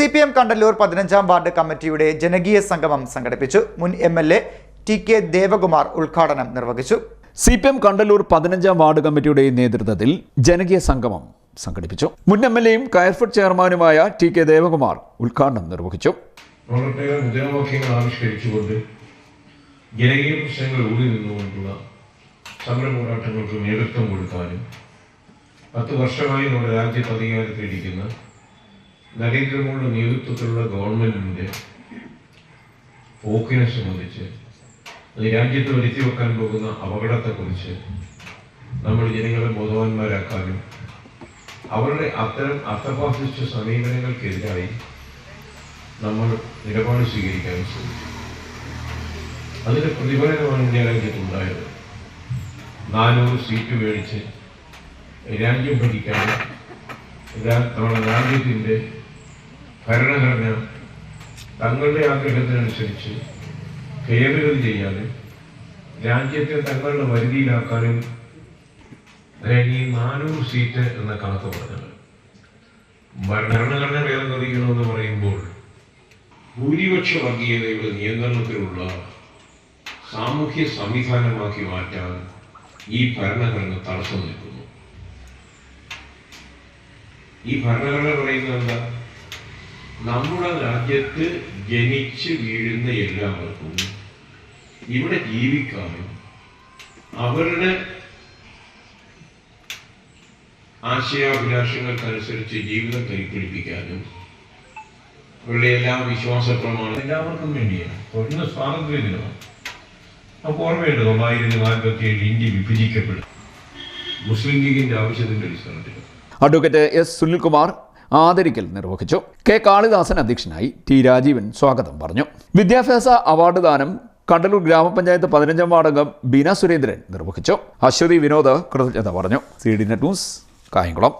C P M Kandalloor പതിനഞ്ചാം ward കമ്മിറ്റിയുടെ ജനകീയ സംഗമം സംഘടിപ്പിച്ചു. മുൻ M L A T K Devakumar ഉദ്ഘാടനം നിർവഹിച്ചു. സി പി എം കണ്ടല്ലൂർ പതിനഞ്ചാം വാർഡ് കമ്മിറ്റിയുടെ നേതൃത്വത്തിൽ ജനകീയ സംഗമം സംഘടിപ്പിച്ചു. മുൻ എം എൽ എയും കയർഫഡ് ചെയർമാനുമായ ടി കെ ദേവകുമാർ ഉദ്ഘാടനം നിർവഹിച്ചു. മുദ്രാവാക്യങ്ങൾ ആവിഷ്കരിച്ചുകൊണ്ട് ജനകീയ പ്രശ്നങ്ങൾ ഊടി നിന്നുകൊണ്ടുള്ള സമര പോരാട്ടങ്ങൾക്ക് നേതൃത്വം കൊടുക്കാനും പത്ത് വർഷമായി നമ്മുടെ രാജ്യത്ത് അധികാരത്തിലിരിക്കുന്ന നരേന്ദ്രമോദിയുടെ നേതൃത്വത്തിലുള്ള ഗവൺമെന്റിന്റെ പോക്കിനെ സംബന്ധിച്ച് അത് രാജ്യത്ത് വരുത്തി വെക്കാൻ പോകുന്ന അപകടത്തെക്കുറിച്ച് നമ്മൾ ജനങ്ങളെ ബോധവാന്മാരാക്കാനും അവരുടെ അത്തരം അർത്ഥഫാസിസ്റ്റ് സമീപനങ്ങൾക്കെതിരായി നമ്മൾ നിലപാട് സ്വീകരിക്കാനും ശ്രമിച്ചു. അതിന്റെ പ്രതിഫലനമാണ് ഇന്ത്യ രാജ്യത്തുണ്ടായത്. നാനൂറ് സീറ്റ് മേടിച്ച് രാജ്യം ഭരിക്കാനും നമ്മുടെ രാജ്യത്തിന്റെ ഭരണഘടന തങ്ങളുടെ ആഗ്രഹത്തിനനുസരിച്ച് ഭേദഗതി ചെയ്യാനും രാജ്യത്തെ തങ്ങളുടെ വരുതിയിലാക്കാനും ഈ നാനൂറ് സീറ്റ് എന്ന കണക്ക് പറഞ്ഞത്. ഭരണഘടന ഭേദഗതിക്കണമെന്ന് പറയുമ്പോൾ ഭൂരിപക്ഷ വർഗീയതയുടെ നിയന്ത്രണത്തിലുള്ള സാമൂഹ്യ സംവിധാനമാക്കി മാറ്റാൻ ഈ ഭരണഘടന തടസ്സം നിൽക്കുന്നു. ഈ ഭരണഘടന പറയുന്നത് എന്താ? നമ്മുടെ രാജ്യത്ത് ജനിച്ച് വീഴുന്ന എല്ലാവർക്കും ഇവിടെ ജീവിക്കാനും അവരുടെ ആശയാഭിലാഷങ്ങൾക്കനുസരിച്ച് ജീവിതം കൈപ്പിടിപ്പിക്കാനും അവരുടെ എല്ലാ വിശ്വാസ പ്രമാണം എല്ലാവർക്കും വേണ്ടിയാണ്. തൊഴിൽ സ്വാതന്ത്ര്യ ദിനമാണ് നമുക്ക് ഓർമ്മയുണ്ട് തൊള്ളായിരത്തി നാൽപ്പത്തി ഏഴ് ഇന്ത്യ വിഭജിക്കപ്പെടും. മുസ്ലിം ലീഗിന്റെ ആവശ്യത്തിന്റെ അടിസ്ഥാനത്തിൽ. അഡ്വക്കേറ്റ് എസ് സുനിൽകുമാർ ആദരിക്കൽ നിർവഹിച്ചു. കെ. കാളിദാസൻ അധ്യക്ഷനായി ടി. രാജീവൻ സ്വാഗതം പറഞ്ഞു. വിദ്യാഭ്യാസ അവാർഡ് ദാനം കണ്ടലൂർ ഗ്രാമപഞ്ചായത്ത് പതിനഞ്ചാം വാർഡംഗം ബീന സുരേന്ദ്രൻ നിർവഹിച്ചു. അശ്വതി വിനോദ് കൃതജ്ഞത പറഞ്ഞു. C D net news Kayamkulam.